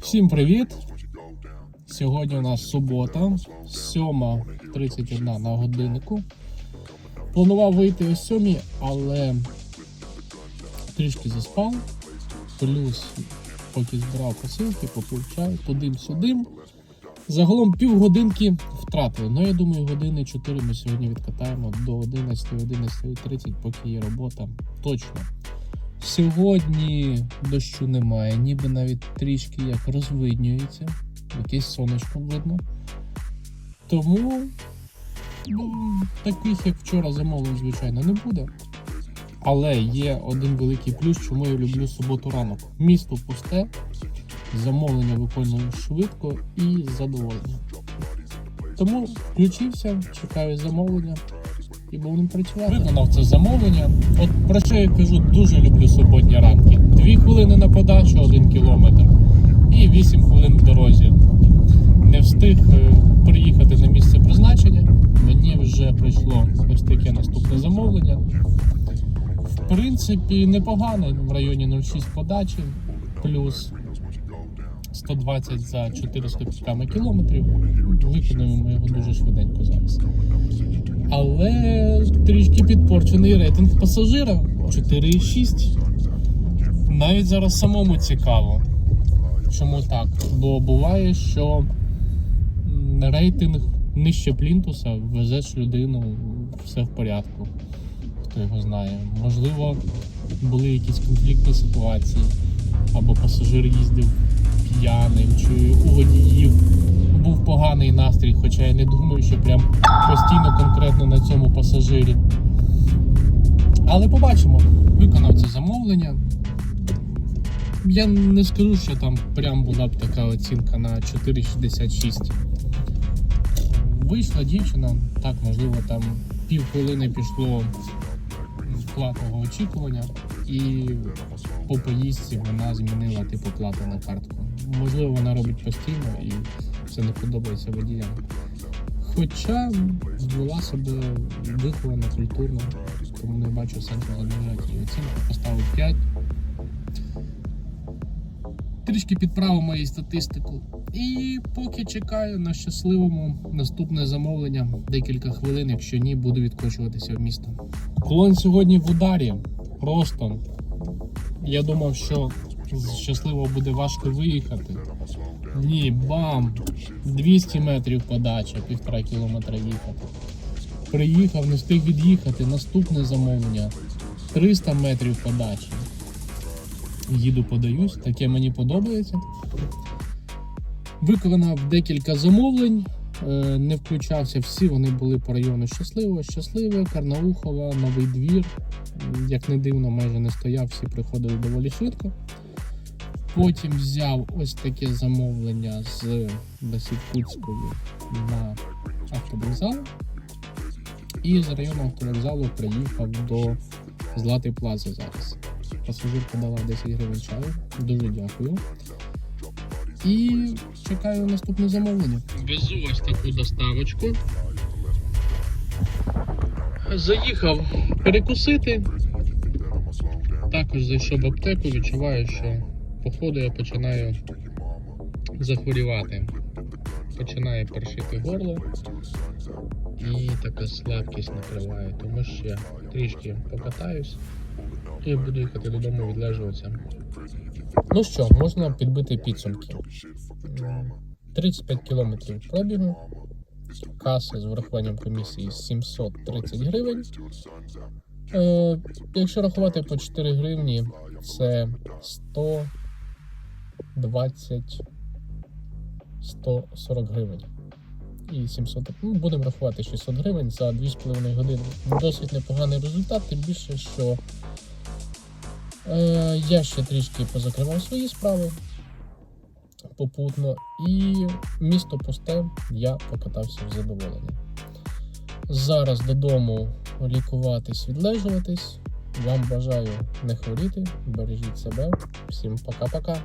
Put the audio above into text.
Всім привіт! Сьогодні у нас субота, 7.31 на годиннику. Планував вийти о 7, але трішки заспав. Плюс, поки збирав посилки, попив чай, тудим-сюдим. Загалом півгодинки втратили. Ну, я думаю, години 4 ми сьогодні відкатаємо до 11-11.30, поки є робота. Точно. Сьогодні дощу немає, ніби навіть трішки як розвиднюється, якесь сонечко видно. Тому ну, таких, як вчора, замовлень, звичайно, не буде. Але є один великий плюс, чому я люблю суботу ранок. Місто пусте, замовлення виконую швидко і з. Тому включився, чекаю замовлення і будемо працювати. Виконав це замовлення. От про що я кажу, дуже люблю суботні ранки. Дві хвилини на подачу, один кілометр і 8 хвилин в дорозі. Не встиг е, приїхати на місце призначення. Мені вже прийшло ось таке наступне замовлення. В принципі, непогано в районі 0,6 подачі, плюс 120 за 405 кілометрів. Виконуємо його дуже швиденько зараз. Але трішки підпорчений рейтинг пасажира 4,6. Навіть зараз самому цікаво. Чому так? Бо буває, що рейтинг нижче плінтуса везеш людину, все в порядку. Хто його знає. Можливо, були якісь конфліктні ситуації, або пасажир їздив п'яним, чи у водіїв був поганий настрій, хоча я не думаю, що прям постійно конкретно на цьому пасажирі. Але побачимо, виконав це замовлення. Я не скажу, що там прям була б така оцінка на 4,66. Вийшла дівчина, так, можливо, там пів хвилини пішло платного очікування, і по поїздці вона змінила типу плату на картку. Можливо, вона робить постійно і це не подобається водіям. Хоча вела себе виховано, культурно, тому не бачу сенсу її оцінку. Поставив 5. Трішки підправив мою статистику. І поки чекаю на щасливому наступне замовлення декілька хвилин, якщо ні, буду відкочуватися в місто. Клон сьогодні в ударі. Просто я думав, що щасливо буде важко виїхати. Ні, бам! 200 метрів подача, півтора кілометра їхати. Приїхав, не встиг від'їхати. Наступне замовлення 300 метрів подачі. Їду, подаюсь, таке мені подобається. Виконав декілька замовлень, не включався всі, вони були по району щасливо, щасливе, Карнаухова, Новий двір. Як не дивно, майже не стояв, всі приходили доволі швидко. Потім взяв ось таке замовлення з Басівкутської на автовокзал. І з району автовокзалу приїхав до Златої Плази зараз. Пасажирка дала 10 гривень чаю. Дуже дякую. І чекаю наступне замовлення. Везу ось таку доставочку. Заїхав перекусити. Також зайшов в аптеку, відчуваю, що походу я починаю захворівати. Починає першити горло і така слабкість накриває, тому ще трішки покатаюсь і буду їхати додому відлежуватися. Ну що, можна підбити підсумки. 35 кілометрів пробігу, каса з врахуванням комісії 730 гривень. Е, якщо рахувати по 4 гривні, це 120 140 гривень. І 700, ну, будемо рахувати 600 гривень за 2,5 години. Досить непоганий результат, тим більше, що е, я ще трішки позакривав свої справи попутно, і місто пусте, я покатався в задоволення. Зараз додому лікуватись, відлежуватись. Вам бажаю не хворіти, бережіть себе. Всім пока-пока.